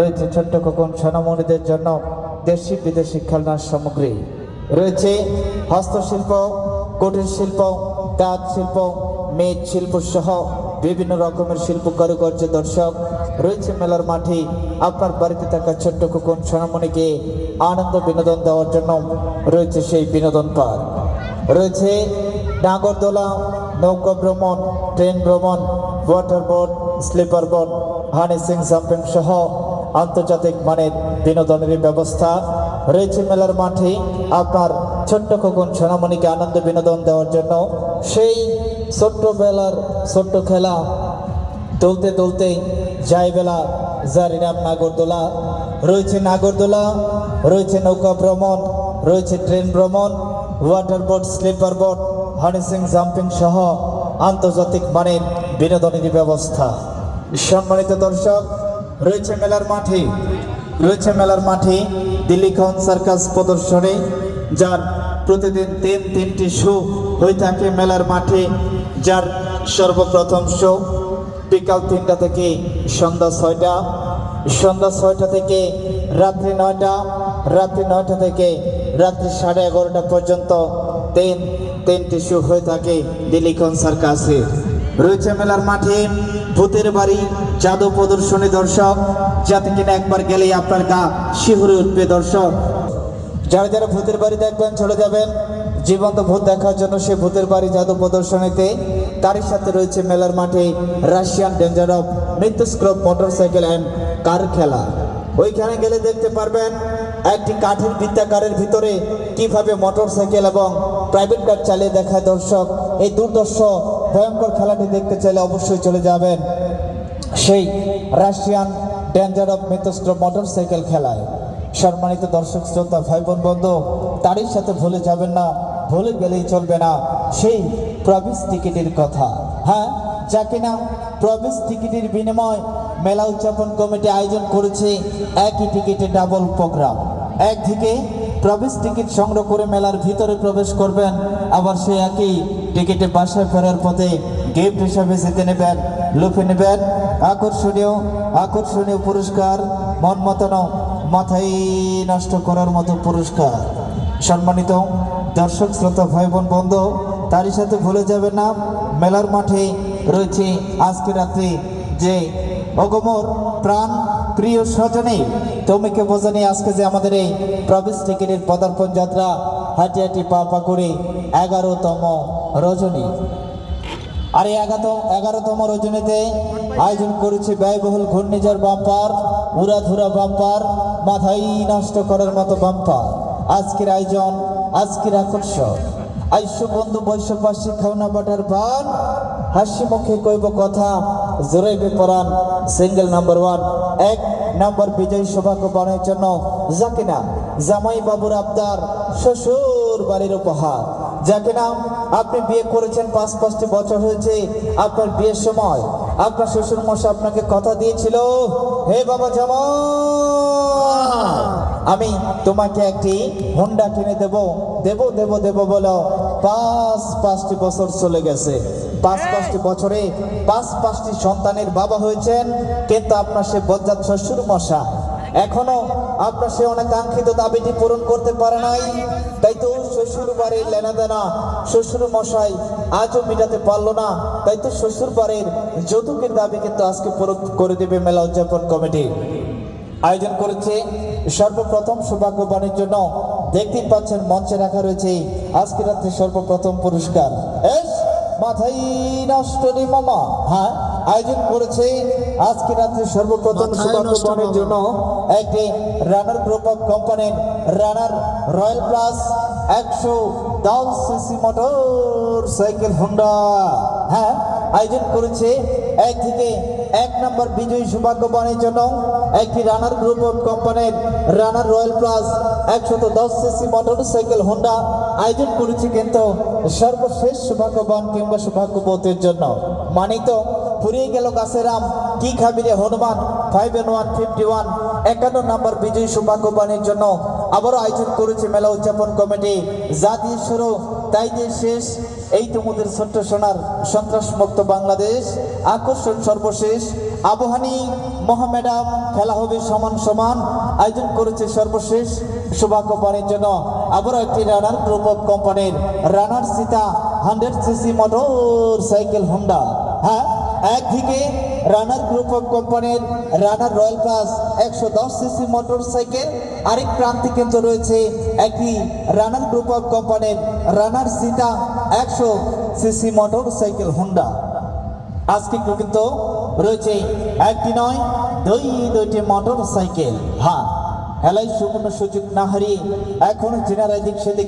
রয়েছে ছোট্ট খোকন সোনামণিদের জন্য দেশি বিদেশি খেলনার সামগ্রী। রয়েছে হস্তশিল্প কুটির শিল্প কাঠ শিল্প মেদ শিল্প সহ বিভিন্ন রকমের শিল্প কারুকার্য দর্শক। রয়েছে মেলার মাঠে আপনার বাড়িতে থাকা ছোট্ট খোকন সোনামণিকে আনন্দ বিনোদন দেওয়ার জন্য রয়েছে সেই বিনোদন পার্ক। রয়েছে নাগরদোলা, নৌকা ভ্রমণ, ট্রেন ভ্রমণ ওয়াটার বোট স্লিপার বোট হানি সিং জাম্পিং সহ আন্তর্জাতিক মানের বিনোদনের ব্যবস্থা রয়েছে মেলার মাঠে। আপনার ছোট্ট খোকন সোনামণিকে আনন্দ বিনোদন দেওয়ার জন্য সেই ছোট্টবেলার ছোট্ট খেলা দলতে দলতে যায় বেলা যার নাম নাগরদোলা। রয়েছে নাগরদোলা, রয়েছে নৌকা ভ্রমণ, রয়েছে ট্রেন ভ্রমণ ওয়াটার বোট স্লিপার বোট হানিসিং জাম্পিং সহ আন্তর্জাতিক মানের বিনোদনের ব্যবস্থা। সম্মানিত দর্শক রয়েছে মেলার মাঠে, রয়েছে মেলার মাঠে দিল্লি খন সার্কাস প্রদর্শনী, যার প্রতিদিন তিন, তিনটি শো হয়ে থাকে মেলার মাঠে, যার সর্বপ্রথম শো বিকাল তিনটা থেকে সন্ধ্যা ছয়টা সন্ধ্যা ছয়টা থেকে রাত্রি নয়টা রাত্রি নয়টা থেকে রাত্রি সাড়ে এগারোটা পর্যন্ত তিন, তিনটি শো হয়ে থাকে দিল্লিখন সার্কাসে রয়েছে মেলার মাঠে, ভূতের বাড়ি জাদু প্রদর্শনী দর্শক। যাতে কিনা একবার গেলেই আপনার গা শিহরে উঠবে দর্শক। যারা যারা ভূতের বাড়ি দেখবেন, চলে যাবেন। জীবন্ত ভূত দেখার জন্য সে ভূতের বাড়ি জাদু প্রদর্শনীতে। তারই সাথে রয়েছে মেলার মাঠে রাশিয়ান ডেঞ্জার অফ মৃত্যুস্ক্রব মোটরসাইকেল অ্যান্ড কার খেলা। ওইখানে গেলে দেখতে পারবেন একটি কাঠের বৃত্তাকারের ভিতরে কীভাবে মোটরসাইকেল এবং প্রাইভেট কার চালিয়ে দেখায় দর্শক। এই দুর্দর্শ ভয়ঙ্কর খেলাটি দেখতে চাইলে অবশ্যই চলে যাবেন সেই রাশিয়ান ডেঞ্জার অফ মিতস্ত্র মোটরসাইকেল খেলায়। সম্মানিত দর্শক, শ্রোতা ভাই বোন বন্ধু, তারই সাথে ভুলে যাবেন না, ভুলে গেলেই চলবে না সেই প্রবেশ টিকিটের কথা। হ্যাঁ যা কিনা প্রবেশ টিকিটের বিনিময় মেলা উদযাপন কমিটি আয়োজন করেছে, একই টিকিটে ডাবল প্রোগ্রাম একদিকে প্রবেশ টিকিট সংগ্রহ করে মেলার ভিতরে প্রবেশ করবেন, আবার সে একই টিকিটে বাসায় ফেরার পথে গিফট হিসাবে জিতে নেবেন, লুফে নেবেন আকর্ষণীয় আকর্ষণীয় পুরস্কার মন মতানো মাথায় নষ্ট করার মতো পুরস্কার। সম্মানিত দর্শক, শ্রোতা ভাই বোন বন্ধু, তারই সাথে ভুলে যাবে না, মেলার মাঠে রয়েছে আজকে রাত্রে যে অগমর প্রাণ প্রিয় স্বজনে, তোমাকে বোঝানি আজকে যে আমাদের এই প্রবেশ টিকিটের পদার্পণ যাত্রা হাঁটি হাঁটি পা পা করে এগারোতম রজনী। আর এগারো, এগারোতম রজনীতে আয়োজন করেছে ব্যয়বহুল ঘূর্ণিঝড় বাম্পার, উড়াধুরা বাম্পার মাথায় নষ্ট করার মতো বাম্পার। আজকের আয়োজন, আজকের আকর্ষণ। আইস্য বন্ধু বৈশ্যবাসী খাওনা বাটার বান হাসি মুখে কইব কথা জোরাইবে পরাণ সিঙ্গেল নাম্বার ওয়ান। এক নাম্বার বিজয়ী সৌভাগ্য বানের জন্য, যাকে না, জামাই বাবুর আবদার, শ্বশুর বাড়ির উপহার। যাকে নাম আপনি বিয়ে করেছেন পাঁচ পাঁচটি বছর হয়েছে আপনার বিয়ের সময় আপনার শ্বশুর মশাই আপনাকে কথা দিয়েছিল হে বাবা জামা আমি তোমাকে একটি হোন্ডা কিনে দেব দেব দেব দেব বলো পাঁচ পাঁচটি বছর চলে গেছে। পাঁচ পাঁচটি বছরে পাঁচ পাঁচটি সন্তানের বাবা হয়েছেন কিন্তু আপনার সে বজ্জাত শ্বশুর মশা এখনও আপনার সে অনেকাঙ্ক্ষিত দাবিটি পূরণ করতে পারে নাই। তাই তো শ্বশুর বাড়ির লেনা দেনা শ্বশুর মশাই আজও মেটাতে পারল না। তাই তো শ্বশুর বাড়ির যৌতুকের দাবি কিন্তু আজকে পূরণ করে দেবে মেলা উদযাপন কমিটি। আয়োজন করেছে সর্বপ্রথম সৌভাগ্যবানের জন্য। দেখতেই পাচ্ছেন মঞ্চে রাখা রয়েছে আজকে রাত্রে সর্বপ্রথম পুরস্কার। মাথায় নষ্ট মামা। হ্যাঁ? আয়োজন করেছে আজকে রাত্রে সর্বপ্রথম মাথায় জন্য একটি রানার গ্রুপ অফ কোম্পানির রানার রয়্যাল প্লাস একশো দশ সিসি মোটর সাইকেল হোন্ডা হ্যাঁ আয়োজন করেছে এক থেকে এক নম্বর বিজয়ী সৌভাগ্যবানের জন্য একটি রানার গ্রুপ অফ কোম্পানির রানার রয়্যাল প্লাস একশত দশ সিসি মোটর সাইকেল হোন্ডা আয়োজন করেছে কিন্তু সর্বশেষ সৌভাগ্যবান কিংবা সৌভাগ্যবতের জন্য। মানিত ফুরিয়ে গেল গাছেরাম কি খাবি রে Hanuman? Five and one fifty one. একান্ন নম্বর বিজয়ী সৌভাগ্যবানের জন্য আবারও আয়োজন করেছে মেলা উদযাপন কমিটি। যা দিয়ে শুরু, তাই দিয়ে শেষ। এই তোমাদের ছোট্ট সোনার সন্ত্রাসমুক্ত বাংলাদেশ। আকর্ষণ সর্বশেষ। আবহানী, মহামেডাম, খেলা হবে সমান সমান। আয়োজন করেছে সর্বশেষ সৌভাগ্য পানের জন্য। আবারও একটি রানার গ্রুপ অফ কোম্পানির। রানার সীতা hundred CC motorcycle Honda হ্যাঁ? একদিকে রানার গ্রুপ অফ কোম্পানির রানার রয়্যাল প্লাস একশো দশ সিসি মোটর সাইকেল আরেক প্রান্তে কিন্তু রয়েছে একটি রানার গ্রুপ অফ কোম্পানির রানার সীতা একশো সিসি মোটর সাইকেল হোন্ডা। আজকে কিন্তু রয়েছে একটি নয়, দুই, দুইটি মোটর সাইকেল হ্যাঁ খেলায় সুবর্ণ সুযোগ না হারিয়ে এখন জেনারা দিক সেদিক